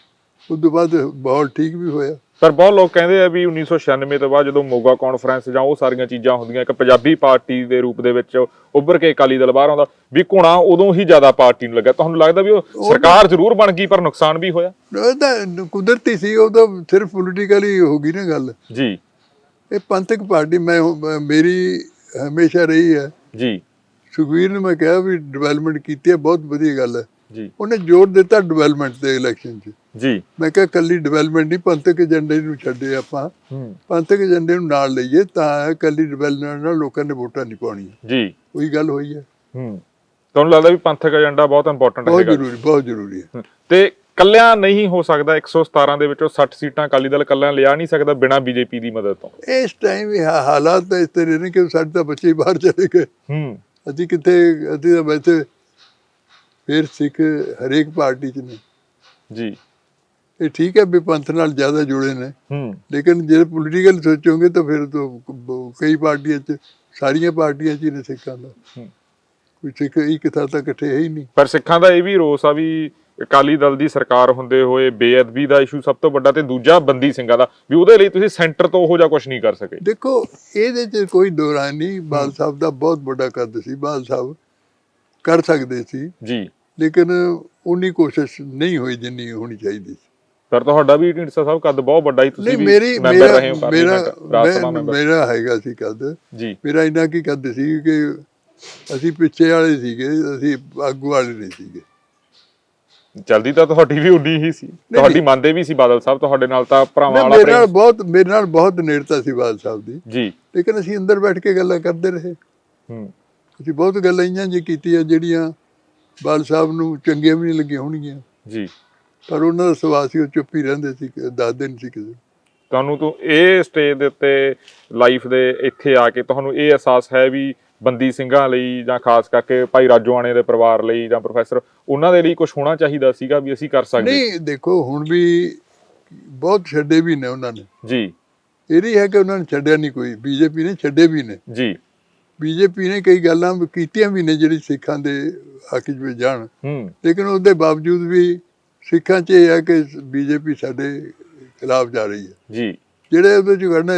ਉਸ ਤੋਂ ਬਾਅਦ ਮਾਹੌਲ ਠੀਕ ਵੀ ਹੋਇਆ। ਪਰ ਬਹੁਤ ਲੋਕ ਕਹਿੰਦੇ ਆ ਵੀ 1996 ਤੋਂ ਬਾਅਦ ਜਦੋਂ ਮੋਗਾ ਕਾਨਫਰੰਸ ਜਾਂ ਉਹ ਸਾਰੀਆਂ ਚੀਜ਼ਾਂ ਹੁੰਦੀਆਂ ਇੱਕ ਪੰਜਾਬੀ ਪਾਰਟੀ ਦੇ ਰੂਪ ਦੇ ਵਿੱਚ ਉੱਭਰ ਕੇ ਅਕਾਲੀ ਦਲ ਬਾਹਰ ਆਉਂਦਾ ਵੀ ਘੁਣਾ ਉਦੋਂ ਹੀ ਜ਼ਿਆਦਾ ਪਾਰਟੀ ਨੂੰ ਲੱਗਾ। ਤੁਹਾਨੂੰ ਲੱਗਦਾ ਵੀ ਉਹ ਸਰਕਾਰ ਜ਼ਰੂਰ ਬਣ ਗਈ ਪਰ ਨੁਕਸਾਨ ਵੀ ਹੋਇਆ? ਉਹ ਤਾਂ ਕੁਦਰਤੀ ਸੀ ਉਹ ਤਾਂ ਸਿਰਫ ਪੋਲੀਟੀਕਲੀ ਹੋ ਗਈ ਨਾ ਗੱਲ। ਜੀ। ਇਹ ਪੰਥਕ ਪਾਰਟੀ ਮੈਂ- ਮੇਰੀ ਹਮੇਸ਼ਾ ਰਹੀ ਹੈ। ਜੀ। ਸੁਖਵੀਰ ਨੂੰ ਮੈਂ ਕਿਹਾ ਵੀ ਡਿਵੈਲਪਮੈਂਟ ਕੀਤੀ ਹੈ ਬਹੁਤ ਵਧੀਆ ਗੱਲ ਹੈ। ਜੀ। ਉਹਨੇ ਜ਼ੋਰ ਦਿੱਤਾ ਡਿਵੈਲਪਮੈਂਟ ਤੇ ਇਲੈਕਸ਼ਨ 'ਚ। ਜੀ। ਮੈਂ ਕਿਹਾ ਕੱਲੀ ਡਿਵੈਲਪਮੈਂਟ ਨਹੀਂ ਪੰਥਕ ਏਜੰਡੇ ਨੂੰ ਛੱਡੇ ਆਪਾਂ। ਪੰਥਕ ਏਜੰਡੇ ਨੂੰ ਨਾਲ ਲਈਏ ਤਾਂ ਕੱਲੀ ਡਿਵੈਲਪਮੈਂਟ ਨਾਲ ਲੋਕਾਂ ਨੇ ਵੋਟਾਂ ਨਹੀਂ ਪਾਉਣੀਆਂ। ਜੀ। ਉਹੀ ਗੱਲ ਹੋਈ ਹੈ। ਹੂੰ। ਤੁਹਾਨੂੰ ਲੱਗਦਾ ਵੀ ਪੰਥਕ ਏਜੰਡਾ ਬਹੁਤ ਇੰਪੋਰਟੈਂਟ ਬਹੁਤ ਹੈਗਾ? ਜ਼ਰੂਰੀ ਬਹੁਤ ਜ਼ਰੂਰੀ ਹੈ। ਤੇ ਕੱਲਿਆਂ ਨਹੀਂ ਹੋ ਸਕਦਾ 117 ਦੇ ਵਿੱਚੋਂ 60 ਸੀਟਾਂ ਅਕਾਲੀ ਦਲ ਕੱਲਿਆਂ ਲਿਆ ਨਹੀਂ ਸਕਦਾ ਬਿਨਾਂ ਬੀਜੇਪੀ ਦੀ ਮਦਦ ਤੋਂ। ਇਸ ਟਾਈਮ ਵੀ ਹਾ- ਹਾਲਾਤ ਤਾਂ ਇਸ ਤਰ੍ਹਾਂ ਨੇ ਕਿ ਸਾਡੇ ਤਾਂ ਬੱਚੇ ਬਾਹਰ ਚਲੇ ਗਏ। ਹੂੰ। ਅਸੀਂ ਕਿੱਥੇ ਅਸੀਂ ਤਾਂ ਵੈਸੇ ਫਿਰ ਸਿੱਖ ਹਰੇਕ ਪਾਰਟੀ 'ਚ ਨੇ। ਜੀ। ਇਹ ਠੀਕ ਹੈ ਵੀ ਪੰਥ ਨਾਲ ਜ਼ਿਆਦਾ ਜੁੜੇ ਨੇ। ਹੂੰ। ਲੇਕਿਨ ਜੇ ਪੋਲੀਟੀਕਲ ਸੋਚੋਗੇ ਤਾਂ ਫਿਰ ਤਾਂ ਕਈ ਪਾਰਟੀਆਂ 'ਚ ਸਾਰੀਆਂ ਪਾਰਟੀਆਂ 'ਚ ਹੀ ਨੇ ਸਿੱਖਾਂ ਦਾ। ਕੋਈ ਸਿੱਖ ਇੱਕ ਥਾਂ ਤਾਂ ਇਕੱਠੇ ਹੈ ਹੀ ਨਹੀਂ। ਪਰ ਸਿੱਖਾਂ ਦਾ ਇਹ ਵੀ ਰੋਸ ਆ ਵੀ ਅਕਾਲੀ ਦਲ ਦੀ ਸਰਕਾਰ ਹੁੰਦੇ ਹੋਏ ਬੇਅਦਬੀ ਦਾ ਇਸ਼ੂ ਸਭ ਤੋਂ ਵੱਡਾ ਤੇ ਦੂਜਾ ਬੰਦੀ ਸਿੰਘਾਂ ਦਾ ਵੀ ਉਹਦੇ ਲਈ ਤੁਸੀਂ ਸੈਂਟਰ ਤੋਂ ਉਹੋ ਜਿਹਾ ਕੁਝ ਨਹੀਂ ਕਰ ਸਕੇ। ਦੇਖੋ ਇਹਦੇ 'ਚ ਕੋਈ ਦੋ ਰਾਏ ਨਹੀਂ ਬਾਲ ਸਾਹਿਬ ਦਾ ਬਹੁਤ ਵੱਡਾ ਕੱਦ ਸੀ। ਬਾਲ ਸਾਹਿਬ ਕਰ ਸਕਦੇ ਸੀ। ਜੀ। ਲੇਕਿਨ ਉਨੀ ਕੋਸ਼ਿਸ਼ ਨਹੀਂ ਹੋਈ ਜਿੰਨੀ ਹੋਣੀ ਚਾਹੀਦੀ ਸੀ। ਪਰ ਤੁਹਾਡਾ ਵੀ ਢੀਂਡਸਾ ਸਾਹਿਬ ਕੱਦ ਬਹੁਤ ਵੱਡਾ ਹੀ ਤੁਸੀਂ ਵੀ ਮੇਰੀ ਮੇਰਾ ਰਹੇ ਹੋ ਮੇਰਾ ਮੇਰਾ ਹੈਗਾ ਸੀ ਕੱਦ। ਜੀ। ਮੇਰਾ ਇੰਨਾ ਕੀ ਕੱਦ ਸੀ ਕਿ ਅਸੀਂ ਪਿੱਛੇ ਵਾਲੇ ਸੀਗੇ ਅਸੀਂ ਆਗੂ ਵਾਲੇ ਨਹੀਂ ਸੀਗੇ। ਚਲਦੀ ਤਾਂ ਤੁਹਾਡੀ ਵੀ ਉਡੀ ਹੀ ਸੀ। ਤੁਹਾਡੀ ਮੰਨਦੇ ਵੀ ਸੀ ਬਾਦਲ ਸਾਹਿਬ ਤੁਹਾਡੇ ਨਾਲ ਤਾਂ ਭਰਾਵਾਂ ਵਾਲਾ ਮੇਰੇ ਨਾਲ ਬਹੁਤ ਮੇਰੇ ਨਾਲ ਬਹੁਤ ਨੇੜਤਾ ਸੀ ਬਾਲ ਸਾਹਿਬ ਦੀ। ਜੀ। ਲੇਕਿਨ ਅਸੀਂ ਅੰਦਰ ਬੈਠ ਕੇ ਗੱਲਾਂ ਕਰਦੇ ਰਹੇ। ਹੂੰ। ਅਸੀਂ ਬਹੁਤ ਗੱਲਾਂ ਇੰਆਂ ਜੀ ਕੀਤੀਆਂ ਜਿਹੜੀਆਂ ਬਾਲ ਸਾਹਿਬ ਨੂੰ ਚੰਗੀਆਂ ਵੀ ਨਹੀਂ ਲੱਗੀਆਂ ਹੋਣਗੀਆਂ। ਜੀ। ਪਰ ਉਹਨਾਂ ਦਾ ਸੁਭਾਅ ਸੀ ਉਹ ਚੁੱਪ ਹੀ ਰਹਿੰਦੇ ਸੀ ਦੱਸਦੇ ਨਹੀਂ ਸੀ ਕਿਸੇ। ਤੁਹਾਨੂੰ ਤੋਂ ਇਹ ਸਟੇਜ ਦੇ ਉੱਤੇ ਲਾਈਫ ਦੇ ਇੱਥੇ ਆ ਕੇ ਤੁਹਾਨੂੰ ਇਹ ਅਹਿਸਾਸ ਹੈ ਵੀ ਬੰਦੀ ਸਿੰਘਾਂ ਲਈ ਜਾਂ ਖਾਸ ਕਰਕੇ ਭਾਈ ਰਾਜੋਆਣੇ ਦੇ ਪਰਿਵਾਰ ਲਈ ਜਾਂ ਪ੍ਰੋਫੈਸਰ ਉਹਨਾਂ ਦੇ ਲਈ ਕੁਝ ਹੋਣਾ ਚਾਹੀਦਾ ਸੀਗਾ ਵੀ ਅਸੀਂ ਕਰ ਸਕਦੇ? ਨਹੀਂ ਦੇਖੋ ਹੁਣ ਵੀ ਬਹੁਤ ਛੱਡੇ ਵੀ ਨੇ ਉਹਨਾਂ ਨੇ। ਜੀ। ਇਹ ਨਹੀਂ ਹੈ ਕਿ ਉਹਨਾਂ ਨੇ ਛੱਡਿਆ ਨਹੀਂ ਕੋਈ ਬੀਜੇਪੀ ਨੇ ਛੱਡੇ ਵੀ ਨੇ। ਜੀ। ਬੀਜੇਪੀ ਨੇ ਕਈ ਗੱਲਾਂ ਕੀਤੀਆਂ ਵੀ ਨੇ ਜਿਹੜੀ ਸਿੱਖਾਂ ਦੇ ਹੱਕ 'ਚ ਵੀ ਜਾਣ। ਲੇਕਿਨ ਉਹਦੇ ਬਾਵਜੂਦ ਵੀ ਸਿੱਖਾਂ 'ਚ ਇਹ ਹੈ ਕਿ ਬੀਜੇਪੀ ਸਾਡੇ ਖਿਲਾਫ ਜਾ ਰਹੀ ਹੈ। ਜੀ। ਜਿਹੜੇ ਉਹਦੇ 'ਚ ਕਰਨਾ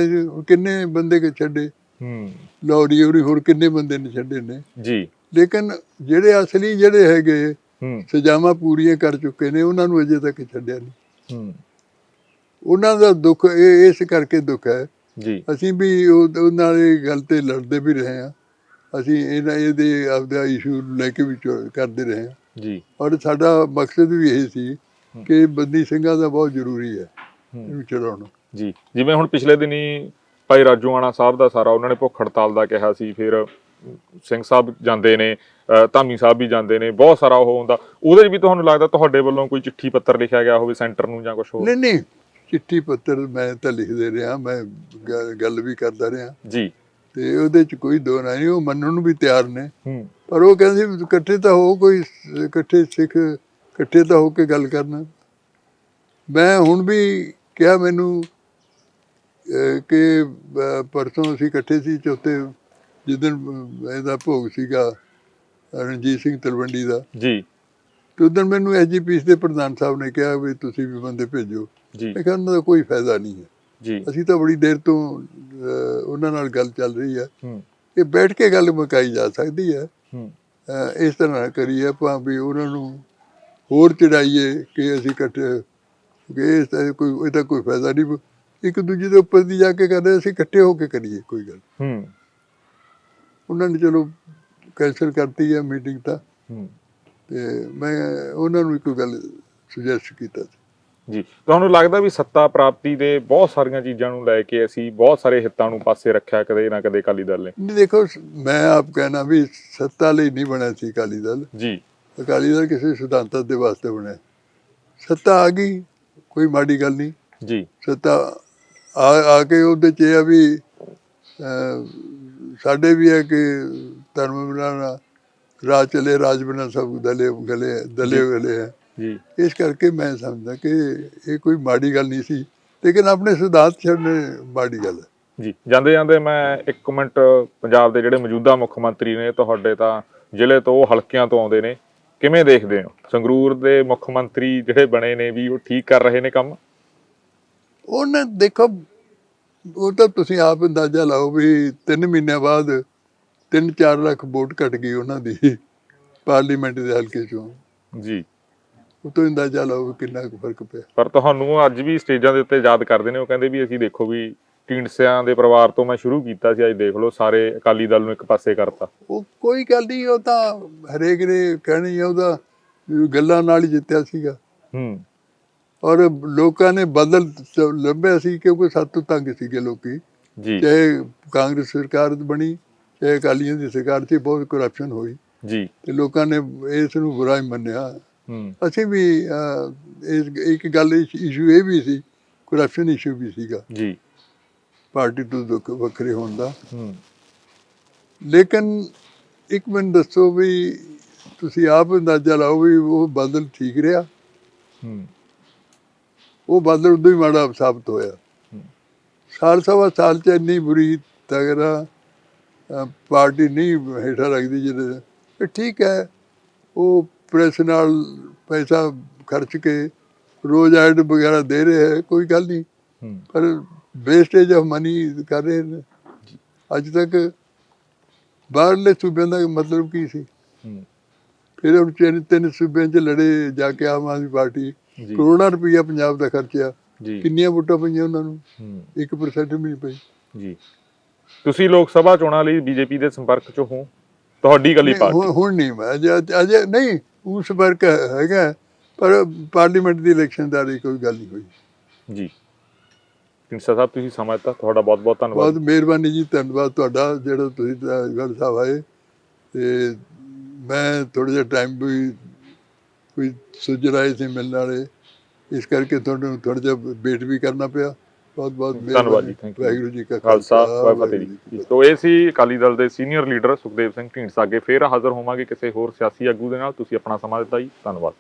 ਕਿੰਨੇ ਬੰਦੇ ਕੇ ਛੱਡੇ? ਹੂੰ। ਲੌਰੀ ਹੋਰੀ ਹੋਰ ਕਿੰਨੇ ਬੰਦੇ ਨੇ ਛੱਡੇ ਨੇ? ਜੀ। ਲੇਕਿਨ ਜਿਹੜੇ ਅਸਲੀ ਜਿਹੜੇ ਹੈਗੇ ਹੂੰ। ਸਜ਼ਾਵਾਂ ਪੂਰੀਆਂ ਕਰ ਚੁੱਕੇ ਨੇ ਉਹਨਾਂ ਨੂੰ ਅਜੇ ਤੱਕ ਛੱਡਿਆ ਨਹੀਂ। ਹੂੰ। ਉਹਨਾਂ ਦਾ ਦੁੱਖ ਇਹ ਇਸ ਕਰਕੇ ਦੁੱਖ ਹੈ ਜੀ। ਅਸੀਂ ਵੀ ਉਹ- ਉਹਨਾਂ ਦੀ ਗੱਲ ਤੇ ਲੜਦੇ ਵੀ ਰਹੇ ਹਾਂ। ਅਸੀਂ ਇਹਨਾਂ ਇਹਦੇ ਆਪਦਾ ਇਸ਼ੂ ਲੈ ਕੇ ਵੀ ਕਰਦੇ ਰਹੇ ਹਾਂ। ਜੀ। ਔਰ ਸਾਡਾ ਮਕਸਦ ਵੀ ਇਹ ਸੀ ਕਿ ਬੰਦੀ ਸਿੰਘਾਂ ਦਾ ਬਹੁਤ ਜ਼ਰੂਰੀ ਹੈ। ਇਹਨੂੰ ਚੜਾਉਣਾ। ਜੀ। ਜਿਵੇਂ ਹੁਣ ਪਿਛਲੇ ਦਿਨੀ ਭਾਈ ਰਾਜੂਆਣਾ ਸਾਹਿਬ ਦਾ ਸਾਰਾ ਉਹਨਾਂ ਨੇ ਭੁੱਖ ਹੜਤਾਲ ਦਾ ਕਿਹਾ ਸੀ ਫਿਰ ਸਿੰਘ ਸਾਹਿਬ ਜਾਂਦੇ ਨੇ ਧਾਮੀ ਸਾਹਿਬ ਵੀ ਜਾਂਦੇ ਨੇ ਬਹੁਤ ਸਾਰਾ ਉਹ ਹੁੰਦਾ। ਉਹਦੇ 'ਚ ਵੀ ਤੁਹਾਨੂੰ ਲੱਗਦਾ ਤੁਹਾਡੇ ਵੱਲੋਂ ਕੋਈ ਚਿੱਠੀ ਪੱਤਰ ਲਿਖਿਆ ਗਿਆ ਹੋਵੇ ਸੈਂਟਰ ਨੂੰ ਜਾਂ ਕੁਝ ਹੋਰ? ਨਹੀਂ ਨਹੀਂ। ਚਿੱਠੀ ਪੱਤਰ ਮੈਂ ਤਾਂ ਲਿਖਦੇ ਰਿਹਾ ਮੈਂ ਗੱਲ ਵੀ ਕਰਦਾ ਰਿਹਾ। ਜੀ। ਤੇ ਉਹਦੇ ਚ ਕੋਈ ਦੋ ਨਹੀਂ ਉਹ ਮੰਨਣ ਨੂੰ ਵੀ ਤਿਆਰ ਨੇ। ਪਰ ਉਹ ਕਹਿੰਦੇ ਇਕੱਠੇ ਤਾਂ ਹੋ ਕੋਈ ਇਕੱਠੇ ਸਿੱਖ ਇਕੱਠੇ ਤਾਂ ਹੋ ਕੇ ਗੱਲ ਕਰਨਾ। ਮੈਂ ਹੁਣ ਵੀ ਕਿਹਾ ਮੈਨੂੰ ਕਿ ਪਰਸੋਂ ਅਸੀਂ ਇਕੱਠੇ ਸੀ ਚੌਥੇ ਜਿੱਦਣ ਇਹਦਾ ਭੋਗ ਸੀਗਾ ਰਣਜੀਤ ਸਿੰਘ ਤਲਵੰਡੀ ਦਾ। ਜੀ। ਤੇ ਉਦੋਂ ਮੈਨੂੰ ਐਜੀਪੀਸ ਦੇ ਪ੍ਰਧਾਨ ਸਾਹਿਬ ਨੇ ਕਿਹਾ ਵੀ ਤੁਸੀਂ ਵੀ ਬੰਦੇ ਭੇਜੋ। ਜੀ। ਮੈਂ ਕਿਹਾ ਉਹਨਾਂ ਦਾ ਕੋਈ ਫਾਇਦਾ ਨਹੀਂ ਹੈ। ਜੀ। ਅਸੀਂ ਤਾਂ ਬੜੀ ਦੇਰ ਤੋਂ ਉਹਨਾਂ ਨਾਲ ਗੱਲ ਚੱਲ ਰਹੀ ਹੈ। ਹੂੰ। ਇਹ ਬੈਠ ਕੇ ਗੱਲ ਮੁਕਾਈ ਜਾ ਸਕਦੀ ਹੈ। ਇਸ ਤਰ੍ਹਾਂ ਕਰੀਏ ਆਪਾਂ ਵੀ ਉਹਨਾਂ ਨੂੰ ਹੋਰ ਚੜਾਈਏ ਕਿ ਅਸੀਂ ਇਕੱਠੇ ਕਿ ਇਸ ਦਾ ਕੋਈ ਇਹਦਾ ਕੋਈ ਫਾਇਦਾ ਨਹੀਂ। ਇੱਕ ਦੂਜੇ ਦੇ ਉੱਪਰ ਦੀ ਜਾ ਕੇ ਕਰਦੇ ਅਸੀਂ ਇਕੱਠੇ ਹੋ ਕੇ ਕਰੀਏ ਕੋਈ ਗੱਲ। ਹੂੰ। ਉਹਨਾਂ ਨੇ ਚਲੋ ਕੈਂਸਲ ਕਰਤੀ ਹੈ ਮੀਟਿੰਗ ਤਾਂ। ਹੂੰ। ਤੇ ਮੈਂ ਉਹਨਾਂ ਨੂੰ ਇੱਕ ਗੱਲ ਸੁਜੈਸਟ ਕੀਤਾ ਸੀ। ਜੀ ਤੁਹਾਨੂੰ ਲੱਗਦਾ ਵੀ ਸੱਤਾ ਪ੍ਰਾਪਤੀ ਦੇ ਬਹੁਤ ਸਾਰੀਆਂ ਚੀਜ਼ਾਂ ਨੂੰ ਲੈ ਕੇ ਅਸੀਂ ਬਹੁਤ ਸਾਰੇ ਹਿੱਤਾਂ ਨੂੰ ਪਾਸੇ ਰੱਖਿਆ ਕਦੇ ਨਾ ਕਦੇ ਅਕਾਲੀ ਦਲ ਨੇ? ਨਹੀਂ ਦੇਖੋ ਮੈਂ ਆਪ ਕਹਿਣਾ ਵੀ ਸੱਤਾ ਲਈ ਨਹੀਂ ਬਣਿਆ ਸੀ ਅਕਾਲੀ ਦਲ। ਜੀ। ਅਕਾਲੀ ਦਲ ਕਿਸੇ ਸਿਧਾਂਤਾਂ ਦੇ ਵਾਸਤੇ ਬਣਿਆ। ਸੱਤਾ ਆ ਗਈ ਕੋਈ ਮਾੜੀ ਗੱਲ ਨਹੀਂ। ਜੀ। ਸੱਤਾ ਆ ਆ ਕੇ ਉਹਦੇ ਚ ਇਹ ਆ ਵੀ ਸਾਡੇ ਵੀ ਹੈ ਕਿ ਧਰਮ ਬਿਨਾਂ ਰਾਜ ਚਲੇ ਰਾਜ ਬਿਨਾਂ ਸਭ ਦਲੇ ਗਲੇ ਦਲੇ ਗਲੇ ਹੈ। ਜੀ। ਇਸ ਕਰਕੇ ਮੈਂ ਸਮਝਦਾ ਕਿ ਇਹ ਕੋਈ ਮਾੜੀ ਗੱਲ ਨਹੀਂ ਸੀ ਲੇਕਿਨ ਆਪਣੇ ਸਿਧਾਂਤ ਛੱਡਨੇ ਮਾੜੀ ਗੱਲ। ਹੈ ਜੀ ਜਾਂਦੇ ਜਾਂਦੇ ਮੈਂ ਇੱਕ ਮਿੰਟ ਪੰਜਾਬ ਦੇ ਜਿਹੜੇ ਮੌਜੂਦਾ ਮੁੱਖ ਮੰਤਰੀ ਨੇ ਤੁਹਾਡੇ ਤਾਂ ਜ਼ਿਲ੍ਹੇ ਤੋਂ ਉਹ ਹਲਕਿਆਂ ਤੋਂ ਆਉਂਦੇ ਨੇ ਕਿਵੇਂ ਦੇਖਦੇ ਹੋ? ਸੰਗਰੂਰ ਦੇ ਮੁੱਖ ਮੰਤਰੀ ਜਿਹੜੇ ਬਣੇ ਨੇ ਵੀ ਉਹ ਠੀਕ ਕਰ ਰਹੇ ਨੇ ਕੰਮ? ਉਹਨੇ ਦੇਖੋ ਉਹ ਤਾਂ ਤੁਸੀਂ ਆਪ ਅੰਦਾਜ਼ਾ ਲਾਓ ਵੀ 3 ਮਹੀਨਿਆਂ ਬਾਅਦ 3-4 ਲੱਖ ਵੋਟ ਘਟ ਗਈ ਉਹਨਾਂ ਦੀ ਪਾਰਲੀਮੈਂਟ ਦੇ ਹਲਕੇ ਚੋਂ। ਜੀ। ਉਹ ਤੋਂ ਅੰਦਾਜ਼ਾ ਲਾਓ ਕਿੰਨਾ ਕੁ ਫ਼ਰਕ ਪਿਆ। ਪਰ ਤੁਹਾਨੂੰ ਅੱਜ ਵੀ ਸਟੇਜਾਂ ਦੇ ਉੱਤੇ ਯਾਦ ਕਰਦੇ ਨੇ ਉਹ ਕਹਿੰਦੇ ਵੀ ਅਸੀਂ ਦੇਖੋ ਵੀ ਢੀਂਡਸਿਆਂ ਦੇ ਪਰਿਵਾਰ ਤੋਂ ਮੈਂ ਸ਼ੁਰੂ ਕੀਤਾ ਸੀ ਅੱਜ ਦੇਖ ਲਓ ਸਾਰੇ ਅਕਾਲੀ ਦਲ ਨੂੰ ਇੱਕ ਪਾਸੇ ਕਰਤਾ। ਉਹ ਕੋਈ ਗੱਲ ਨਹੀਂ ਉਹ ਤਾਂ ਹਰੇਕ ਨੇ ਕਹਿਣੀ ਆ ਉਹਦਾ ਗੱਲਾਂ ਨਾਲ ਹੀ ਜਿੱਤਿਆ ਸੀਗਾ। ਹੂੰ। ਔਰ ਲੋਕਾਂ ਨੇ ਬਦਲ ਲੱਭਿਆ ਸੀ ਕਿਉਂਕਿ ਸਾਤੋਂ ਤੰਗ ਸੀਗੇ ਲੋਕੀ। ਜੀ। ਚਾਹੇ ਕਾਂਗਰਸ ਸਰਕਾਰ ਬਣੀ ਚਾਹੇ ਅਕਾਲੀਆਂ ਦੀ ਸਰਕਾਰ ਸੀ ਬਹੁਤ ਕਰਪਸ਼ਨ ਹੋਈ। ਜੀ। ਤੇ ਲੋਕਾਂ ਨੇ ਇਸ ਨੂੰ ਬੁਰਾ ਹੀ ਮੰਨਿਆ। ਅਸੀਂ ਵੀ ਇਸ ਇੱਕ ਗੱਲ ਇਸ਼ੂ ਇਹ ਵੀ ਸੀ ਕਰਪਸ਼ਨ ਇਸ਼ੂ ਵੀ ਸੀਗਾ। ਜੀ। ਪਾਰਟੀ ਤੋਂ ਦੁੱਖ ਵੱਖਰੇ ਹੋਣ ਦਾ। ਲੇਕਿਨ ਇੱਕ ਮਿੰਟ ਦੱਸੋ ਵੀ ਤੁਸੀਂ ਆਪ ਅੰਦਾਜ਼ਾ ਲਾਓ ਵੀ ਉਹ ਬਾਦਲ ਠੀਕ ਰਿਹਾ? ਉਹ ਬਾਦਲ ਉਦੋਂ ਹੀ ਮਾੜਾ ਸਾਬਤ ਹੋਇਆ। ਸਾਲ ਸਵਾ ਸਾਲ ਚ ਇੰਨੀ ਬੁਰੀ ਤਗੜਾ ਪਾਰਟੀ ਨਹੀਂ ਹੇਠਾਂ ਰੱਖਦੀ ਜਿਹਦੇ ਇਹ ਠੀਕ ਹੈ ਉਹ ਪ੍ਰੈਸ ਨਾਲ ਪੈਸਾ ਖਰਚ ਕੇ ਰੋਜ਼ ਐਡ ਵਗੈਰਾ ਦੇ ਰਹੇ ਹੈ ਕੋਈ ਗੱਲ ਨਹੀਂ। ਪਰ ਵੇਸਟੇਜ ਆਫ ਮਨੀ ਕਰ ਰਹੇ ਨੇ। ਅੱਜ ਤੱਕ ਬਾਹਰਲੇ ਸੂਬਿਆਂ ਦਾ ਮਤਲਬ ਕੀ ਸੀ? ਫਿਰ ਉਹ ਤਿੰਨ ਤਿੰਨ ਸੂਬਿਆਂ 'ਚ ਲੜੇ ਜਾ ਕੇ ਆਮ ਆਦਮੀ ਪਾਰਟੀ। ਕਰੋੜਾਂ ਰੁਪਈਆ ਪੰਜਾਬ ਦਾ ਖਰਚਿਆ। ਕਿੰਨੀਆਂ ਵੋਟਾਂ ਪਈਆਂ ਉਹਨਾਂ ਨੂੰ? ਹੂੰ। 1% ਵੀ ਨਹੀਂ ਪਈ। ਜੀ। ਤੁਸੀਂ ਲੋਕ ਸਭਾ ਚੋਣਾਂ ਲਈ ਬੀਜੇਪੀ ਦੇ ਸੰਪਰਕ 'ਚ ਹੋ? ਤੁਹਾਡੀ ਇਕੱਲੀ ਪਾਰਟੀ। ਹੁਣ ਨਹੀਂ ਮੈਂ ਅਜੇ ਅਜੇ ਨਹੀਂ ਉਸ ਵਰਕ ਹੈਗਾ ਪਰ ਪਾਰਲੀਮੈਂਟ ਦੀ ਇਲੈਕਸ਼ਨ ਦਾ ਕੋਈ ਗੱਲ ਨਹੀਂ ਹੋਈ। ਜੀ। ਢੀਂਡਸਾ ਸਾਹਿਬ ਤੁਸੀਂ ਸਮਾਂ ਦਿੱਤਾ ਤੁਹਾਡਾ ਬਹੁਤ ਬਹੁਤ ਧੰਨਵਾਦ। ਬਹੁਤ ਮਿਹਰਬਾਨੀ ਜੀ ਧੰਨਵਾਦ ਤੁਹਾਡਾ ਜਿਹੜਾ ਤੁਸੀਂ ਗੱਲ ਸਾਹਿਬ ਆਏ। ਤੇ ਮੈਂ ਥੋੜਾ ਜਿਹਾ ਟਾਈਮ ਵੀ ਕੋਈ ਸੁਝ ਰਹੇ ਸੀ ਮਿਲਣ ਵਾਲੇ ਇਸ ਕਰਕੇ ਤੁਹਾਨੂੰ ਥੋੜਾ ਜਿਹਾ ਵੇਟ ਵੀ ਕਰਨਾ ਪਿਆ। ਬਹੁਤ ਬਹੁਤ ਧੰਨਵਾਦ ਜੀ, thank you. ਵਾਹਿਗੁਰੂ ਜੀ ਕਾ ਖਾਲਸਾ ਵਾਹਿਗੁਰੂ ਫਤਿਹ ਵਾਹਿਗੁਰੂ ਜੀ ਤੋ ਇਹ ਸੀ ਅਕਾਲੀ ਦਲ ਦੇ ਸੀਨੀਅਰ ਲੀਡਰ ਸੁਖਦੇਵ ਸਿੰਘ ਢੀਂਡਸਾ ਅੱਗੇ। ਫੇਰ ਹਾਜ਼ਰ ਹੋਵਾਂਗੇ ਕਿਸੇ ਹੋਰ ਸਿਆਸੀ ਆਗੂ ਦੇ ਨਾਲ। ਤੁਸੀਂ ਆਪਣਾ ਸਮਾਂ ਦਿੱਤਾ ਜੀ। ਧੰਨਵਾਦ।